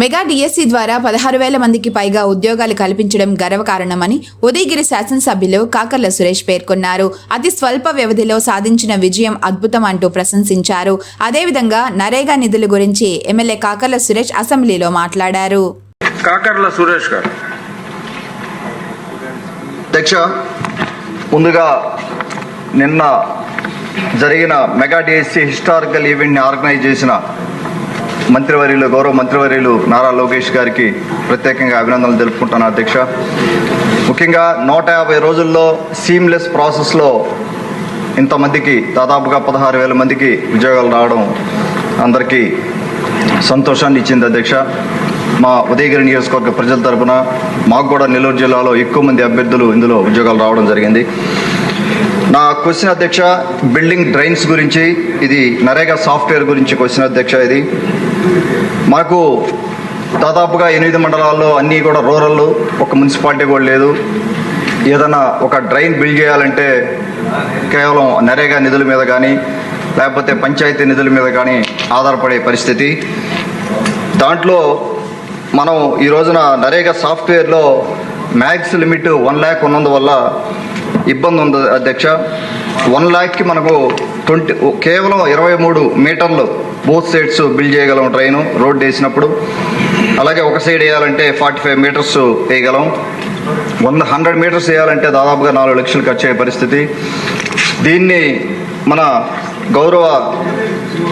Mega DSC ద్వారా పదహారు వేల మందికి పైగా ఉద్యోగాలు కల్పించడం గర్వకారణమని ఉదయగిరి శాసనసభ్యులు కాకర్ల సురేష్ పేర్కొన్నారు. అతి స్వల్ప వ్యవధిలో సాధించిన విజయం అద్భుతం అంటూ ప్రశంసించారు. అదేవిధంగా నరేగా నిధుల గురించి ఎమ్మెల్యే కాకర్ల సురేష్ అసెంబ్లీలో మాట్లాడారు. కాకర్ల సురేష్ గారు. అధ్యక్ష ముందుగా నిన్న జరిగిన మెగా డిఎస్సి హిస్టారికల్ ఈవెంట్ని ఆర్గనైజ్ చేసిన మంత్రివర్యులు గౌరవ మంత్రివర్యులు నారా లోకేష్ గారికి ప్రత్యేకంగా అభినందనలు తెలుపుకుంటాను అధ్యక్ష. ముఖ్యంగా నూట యాభై రోజుల్లో సీమ్లెస్ ప్రాసెస్లో ఇంతమందికి దాదాపుగా పదహారు వేల మందికి ఉద్యోగాలు రావడం అందరికీ సంతోషాన్ని ఇచ్చింది అధ్యక్ష. మా ఉదయగిరి నియోజకవర్గ ప్రజల తరపున మాకు కూడా నెల్లూరు జిల్లాలో ఎక్కువ మంది అభ్యర్థులు ఇందులో ఉద్యోగాలు రావడం జరిగింది. నా క్వశ్చన్ అధ్యక్ష బిల్డింగ్ డ్రైన్స్ గురించి ఇది నరేగా సాఫ్ట్వేర్ గురించి క్వశ్చన్ అధ్యక్ష ఇది. మాకు దాదాపుగా ఎనిమిది మండలాల్లో అన్నీ కూడా రూరల్ ఒక మున్సిపాలిటీ కూడా లేదు. ఏదైనా ఒక డ్రైన్ బిల్డ్ చేయాలంటే కేవలం నరేగా నిధుల మీద కానీ లేకపోతే పంచాయతీ నిధుల మీద కానీ ఆధారపడే పరిస్థితి. దాంట్లో మనం ఈ రోజున నరేగా సాఫ్ట్వేర్లో మ్యాక్స్ లిమిట్ వన్ ల్యాక్ ఉన్నందువల్ల ఇబ్బంది ఉంది అధ్యక్ష. వన్ ల్యాక్కి మనకు ట్వంటీ కేవలం ఇరవై మూడు మీటర్లు బోత్ సైడ్స్ బిల్డ్ చేయగలం ట్రైను రోడ్ వేసినప్పుడు. అలాగే ఒక సైడ్ వేయాలంటే ఫార్టీ ఫైవ్ మీటర్స్ వేయగలం. వంద హండ్రెడ్ మీటర్స్ వేయాలంటే దాదాపుగా నాలుగు లక్షలు ఖర్చు అయ్యే పరిస్థితి. దీన్ని మన గౌరవ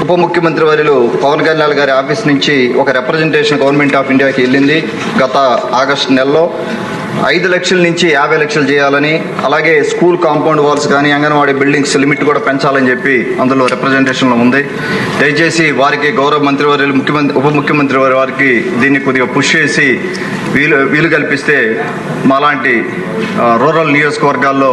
ఉప ముఖ్యమంత్రి వర్యులు పవన్ కళ్యాణ్ గారి ఆఫీస్ నుంచి ఒక రిప్రజెంటేషన్ గవర్నమెంట్ ఆఫ్ ఇండియాకి వెళ్ళింది గత ఆగస్టు నెలలో. ఐదు లక్షల నుంచి యాభై లక్షలు చేయాలని అలాగే స్కూల్ కాంపౌండ్ వాల్స్ కానీ అంగన్వాడీ బిల్డింగ్స్ లిమిట్ కూడా పెంచాలని చెప్పి అందులో రిప్రజెంటేషన్లో ఉంది. దయచేసి వారికి గౌరవ మంత్రివర్యులు ముఖ్యమంత్రి ఉప ముఖ్యమంత్రి వారి వారికి దీన్ని కొద్దిగా పుష్ చేసి వీలు వీలు కల్పిస్తే మాలాంటి రూరల్ నియోజకవర్గాల్లో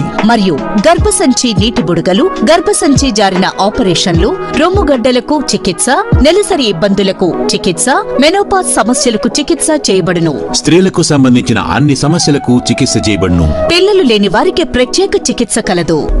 మరియు గర్భసంచి నీటి బుడగలు గర్భసంచి జారిన ఆపరేషన్లు రొమ్ముగడ్డలకు చికిత్స నెలసరి ఇబ్బందులకు చికిత్స మెనోపాజ్ సమస్యలకు చికిత్స చేయబడును. స్త్రీలకు సంబంధించిన అన్ని సమస్యలకు చికిత్స చేయబడును. పిల్లలు లేని వారికి ప్రత్యేక చికిత్స కలదు.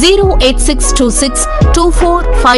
zero eight six two six two four five